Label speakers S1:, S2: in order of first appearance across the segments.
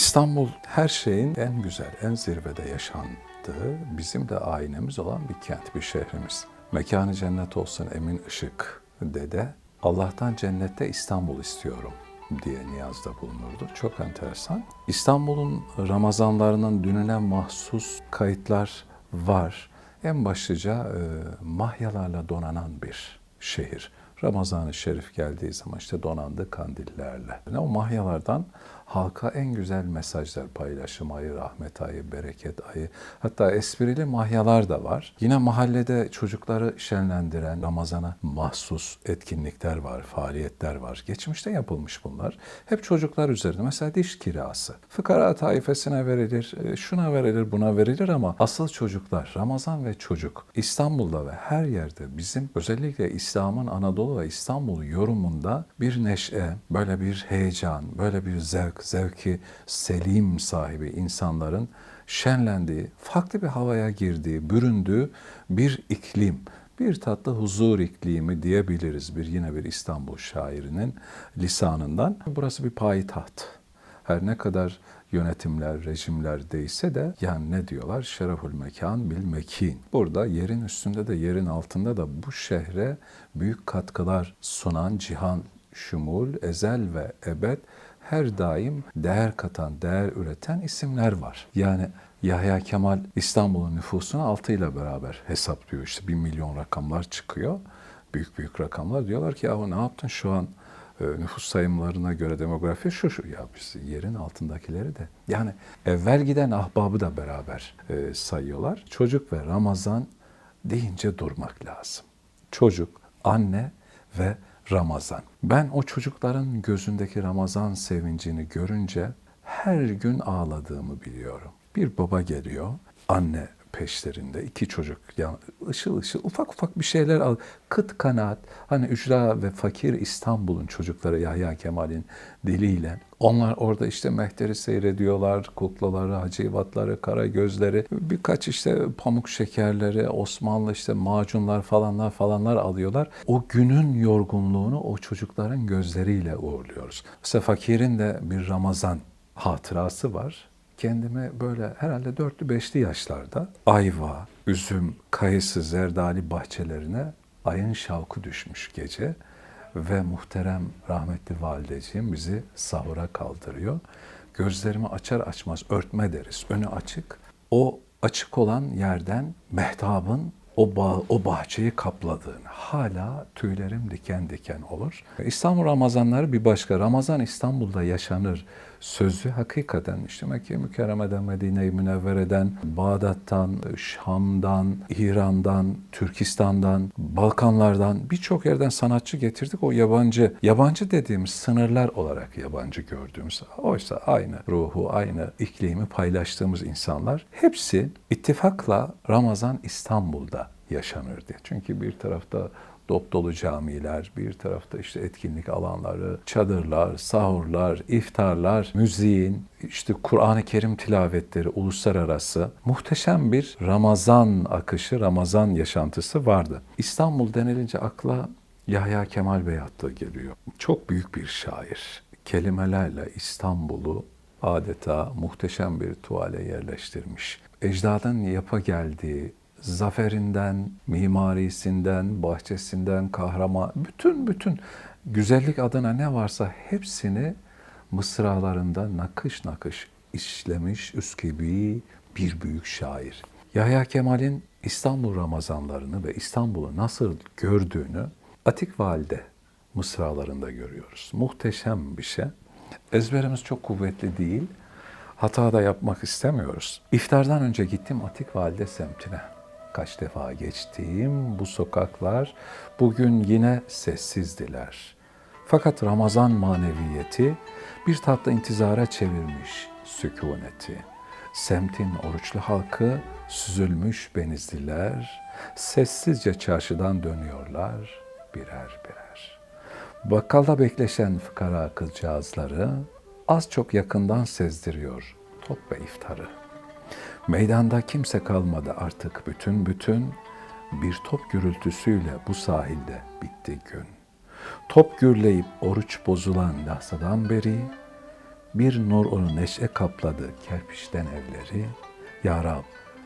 S1: İstanbul her şeyin en güzel, en zirvede yaşandığı, bizim de aynemiz olan bir kent, bir şehrimiz. Mekanı cennet olsun Emin Işık dede, Allah'tan cennette İstanbul istiyorum diye niyazda bulunurdu. Çok enteresan. İstanbul'un Ramazanlarının dününe mahsus kayıtlar var. En başlıca e, mahyalarla donanan bir şehir. Ramazan-ı Şerif geldiği zaman işte donandı kandillerle. O mahyalardan halka en güzel mesajlar, paylaşım ayı, rahmet ayı, bereket ayı, hatta esprili mahyalar da var. Yine mahallede çocukları şenlendiren Ramazan'a mahsus etkinlikler var, faaliyetler var. Geçmişte yapılmış bunlar. Hep çocuklar üzerinde. Mesela diş kirası. Fıkara taifesine verilir, e, şuna verilir, buna verilir ama asıl çocuklar, Ramazan ve çocuk İstanbul'da ve her yerde bizim özellikle İslam'ın Anadolu ve İstanbul yorumunda bir neşe, böyle bir heyecan, böyle bir zevk, zevki selim sahibi insanların şenlendiği, farklı bir havaya girdiği, büründüğü bir iklim, bir tatlı huzur iklimi diyebiliriz bir yine bir İstanbul şairinin lisanından. Burası bir payitaht. Her ne kadar yönetimler, rejimler değişse de yani ne diyorlar? Şerefül mekan bil mekin. Burada yerin üstünde de yerin altında da bu şehre büyük katkılar sunan cihan şumul, ezel ve ebed her daim değer katan, değer üreten isimler var. Yani Yahya Kemal İstanbul'un nüfusunu 6 ile beraber hesaplıyor. İşte 1 milyon rakamlar çıkıyor. Büyük büyük rakamlar. Diyorlar ki ya ne yaptın şu an e, nüfus sayımlarına göre demografi şu şu. Ya biz yerin altındakileri de. Yani evvel giden ahbabı da beraber e, sayıyorlar. Çocuk ve Ramazan deyince durmak lazım. Çocuk, anne ve Ramazan. Ben o çocukların gözündeki Ramazan sevincini görünce her gün ağladığımı biliyorum. Bir baba geliyor, anne peşlerinde iki çocuk yani ışıl ışıl ufak ufak bir şeyler al. Kıt kanaat hani ücra ve fakir İstanbul'un çocukları Yahya Kemal'in diliyle onlar orada işte mehteri seyrediyorlar, kuklaları, hacivatları, kara gözleri, birkaç işte pamuk şekerleri, Osmanlı işte macunlar falanlar falanlar alıyorlar. O günün yorgunluğunu o çocukların gözleriyle uğurluyoruz. Mesela fakirin de bir Ramazan hatırası var kendimi böyle herhalde dörtlü beşli yaşlarda ayva, üzüm, kayısı, zerdali bahçelerine ayın şavku düşmüş gece ve muhterem rahmetli valideciğim bizi sahura kaldırıyor. Gözlerimi açar açmaz örtme deriz. Önü açık. O açık olan yerden mehtabın o, bağ, o bahçeyi kapladığını hala tüylerim diken diken olur. İstanbul Ramazanları bir başka. Ramazan İstanbul'da yaşanır sözü hakikaten işte Mekke Mükerreme'den, Medine-i Münevvere'den, Bağdat'tan, Şam'dan, İran'dan, Türkistan'dan, Balkanlardan birçok yerden sanatçı getirdik. O yabancı, yabancı dediğimiz sınırlar olarak yabancı gördüğümüz, oysa aynı ruhu, aynı iklimi paylaştığımız insanlar hepsi ittifakla Ramazan İstanbul'da yaşanır diye. Çünkü bir tarafta dop dolu camiler, bir tarafta işte etkinlik alanları, çadırlar, sahurlar, iftarlar, müziğin, işte Kur'an-ı Kerim tilavetleri uluslararası muhteşem bir Ramazan akışı, Ramazan yaşantısı vardı. İstanbul denilince akla Yahya Kemal Beyatlı geliyor. Çok büyük bir şair. Kelimelerle İstanbul'u adeta muhteşem bir tuvale yerleştirmiş. Ecdadın yapa geldiği zaferinden, mimarisinden, bahçesinden, kahraman, bütün bütün güzellik adına ne varsa hepsini mısralarında nakış nakış işlemiş üskibi bir büyük şair. Yahya Kemal'in İstanbul Ramazanlarını ve İstanbul'u nasıl gördüğünü Atik Valide mısralarında görüyoruz. Muhteşem bir şey. Ezberimiz çok kuvvetli değil. Hata da yapmak istemiyoruz. İftardan önce gittim Atik Valide semtine kaç defa geçtiğim bu sokaklar bugün yine sessizdiler. Fakat Ramazan maneviyeti bir tatlı intizara çevirmiş sükuneti. Semtin oruçlu halkı süzülmüş benizliler, sessizce çarşıdan dönüyorlar birer birer. Bakkalda bekleşen fıkara kızcağızları az çok yakından sezdiriyor top ve iftarı. Meydanda kimse kalmadı artık bütün bütün bir top gürültüsüyle bu sahilde bitti gün. Top gürleyip oruç bozulan lahzadan beri Bir nur onu neşe kapladı kerpiçten evleri. Ya Rab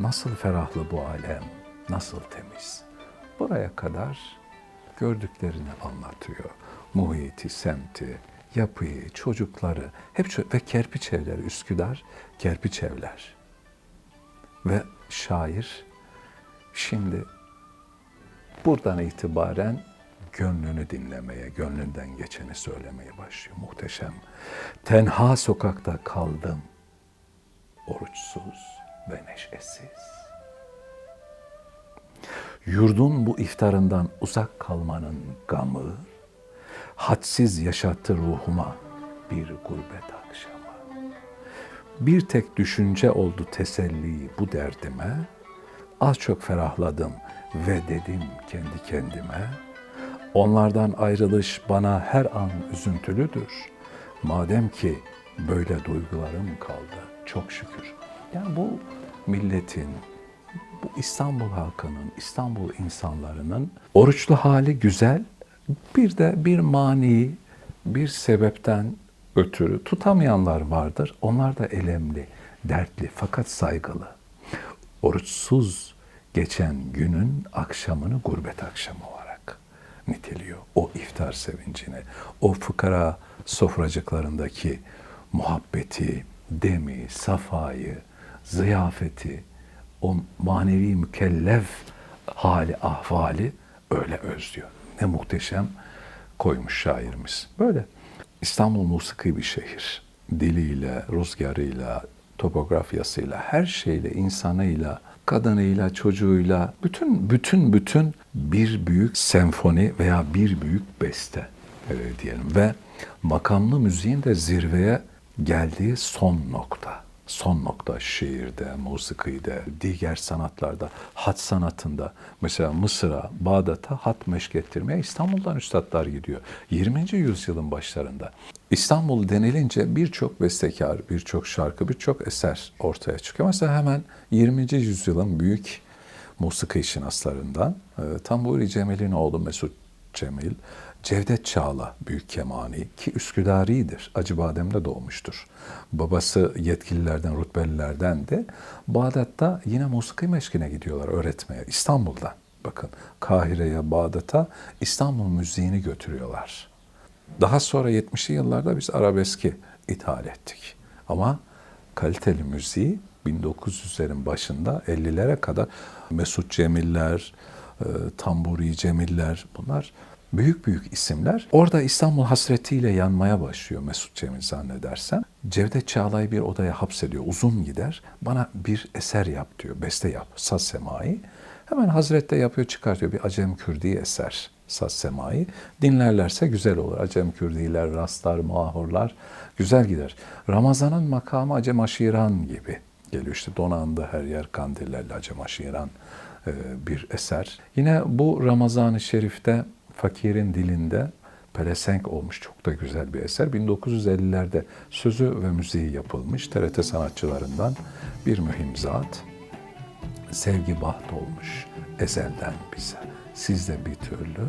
S1: nasıl ferahlı bu alem, nasıl temiz. Buraya kadar gördüklerini anlatıyor. Muhiti, semti, yapıyı, çocukları, hep ve kerpiç evleri, Üsküdar kerpiç evler. Ve şair şimdi buradan itibaren gönlünü dinlemeye, gönlünden geçeni söylemeye başlıyor. Muhteşem. Tenha sokakta kaldım, oruçsuz ve neşesiz. Yurdun bu iftarından uzak kalmanın gamı, hadsiz yaşattı ruhuma bir gurbet. Bir tek düşünce oldu teselli bu derdime, az çok ferahladım ve dedim kendi kendime, onlardan ayrılış bana her an üzüntülüdür. Madem ki böyle duygularım kaldı, çok şükür. Yani bu milletin, bu İstanbul halkının, İstanbul insanlarının oruçlu hali güzel. Bir de bir mani, bir sebepten ötürü tutamayanlar vardır. Onlar da elemli, dertli fakat saygılı. Oruçsuz geçen günün akşamını gurbet akşamı olarak niteliyor. O iftar sevincini, o fıkara sofracıklarındaki muhabbeti, demi, safayı, ziyafeti, o manevi mükellef hali, ahvali öyle özlüyor. Ne muhteşem koymuş şairimiz. Böyle. İstanbul musiki bir şehir. Diliyle, rüzgarıyla, topografyasıyla, her şeyle, insanıyla, kadınıyla, çocuğuyla, bütün bütün bütün bir büyük senfoni veya bir büyük beste e, diyelim ve makamlı müziğin de zirveye geldiği son nokta. Son nokta şiirde, musikide, diğer sanatlarda, hat sanatında. Mesela Mısır'a, Bağdat'a hat meşk ettirmeye İstanbul'dan üstadlar gidiyor. 20. yüzyılın başlarında. İstanbul denilince birçok bestekar, birçok şarkı, birçok eser ortaya çıkıyor. Mesela hemen 20. yüzyılın büyük musiki şinaslarından e, Tamburi Cemil'in oğlu Mesut Cemil, Cevdet Çağla büyük kemani ki Üsküdari'dir. Acıbadem'de doğmuştur. Babası yetkililerden, rütbelilerden de Bağdat'ta yine musiki meşkine gidiyorlar öğretmeye. İstanbul'dan. Bakın Kahire'ye, Bağdat'a İstanbul müziğini götürüyorlar. Daha sonra 70'li yıllarda biz arabeski ithal ettik. Ama kaliteli müziği 1900'lerin başında 50'lere kadar Mesut Cemiller, e, Tamburi Cemiller bunlar büyük büyük isimler. Orada İstanbul hasretiyle yanmaya başlıyor Mesut Cemil zannedersem. Cevdet Çağla'yı bir odaya hapsediyor. Uzun gider. Bana bir eser yap diyor. Beste yap. Saz semai. Hemen Hazret'te yapıyor çıkartıyor bir Acem Kürdi eser. Saz semai. Dinlerlerse güzel olur. Acem Kürdiler, Rastlar, Mahurlar güzel gider. Ramazan'ın makamı Acem Aşiran gibi geliyor. İşte donandı her yer kandillerle Acem Aşiran e, bir eser. Yine bu Ramazan-ı Şerif'te fakirin dilinde pelesenk olmuş çok da güzel bir eser. 1950'lerde sözü ve müziği yapılmış TRT sanatçılarından bir mühim zat. Sevgi baht olmuş ezelden bize. Sizde bir türlü,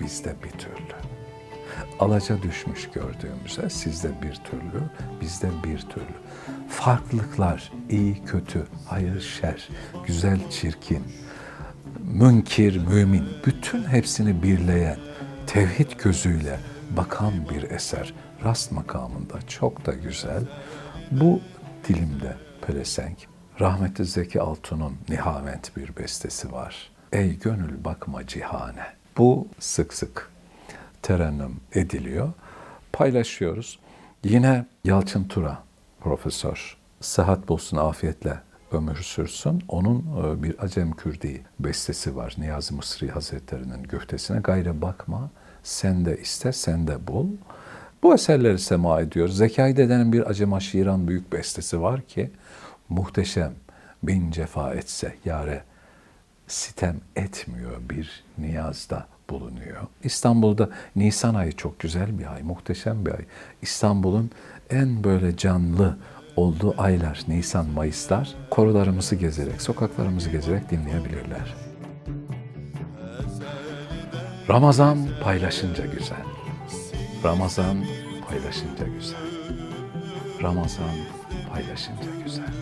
S1: bizde bir türlü. Alaca düşmüş gördüğümüze sizde bir türlü, bizde bir türlü. Farklılıklar iyi kötü, hayır şer, güzel çirkin, münkir, mümin, bütün hepsini birleyen, tevhid gözüyle bakan bir eser. Rast makamında çok da güzel. Bu dilimde pelesenk. Rahmetli Zeki Altun'un nihavent bir bestesi var. Ey gönül bakma cihane. Bu sık sık terennüm ediliyor. Paylaşıyoruz. Yine Yalçın Tura profesör. Sıhhat bulsun afiyetle ömür sürsün. Onun e, bir Acem Kürdi bestesi var. Niyazi Mısri Hazretleri'nin göftesine. Gayre bakma, sen de iste, sen de bul. Bu eserleri sema ediyor. Zekai Dede'nin bir Acem Aşiran büyük bestesi var ki muhteşem. Bin cefa etse yare sitem etmiyor bir niyazda bulunuyor. İstanbul'da Nisan ayı çok güzel bir ay, muhteşem bir ay. İstanbul'un en böyle canlı olduğu aylar, Nisan, Mayıslar korularımızı gezerek, sokaklarımızı gezerek dinleyebilirler. Ramazan paylaşınca güzel. Ramazan paylaşınca güzel. Ramazan paylaşınca güzel.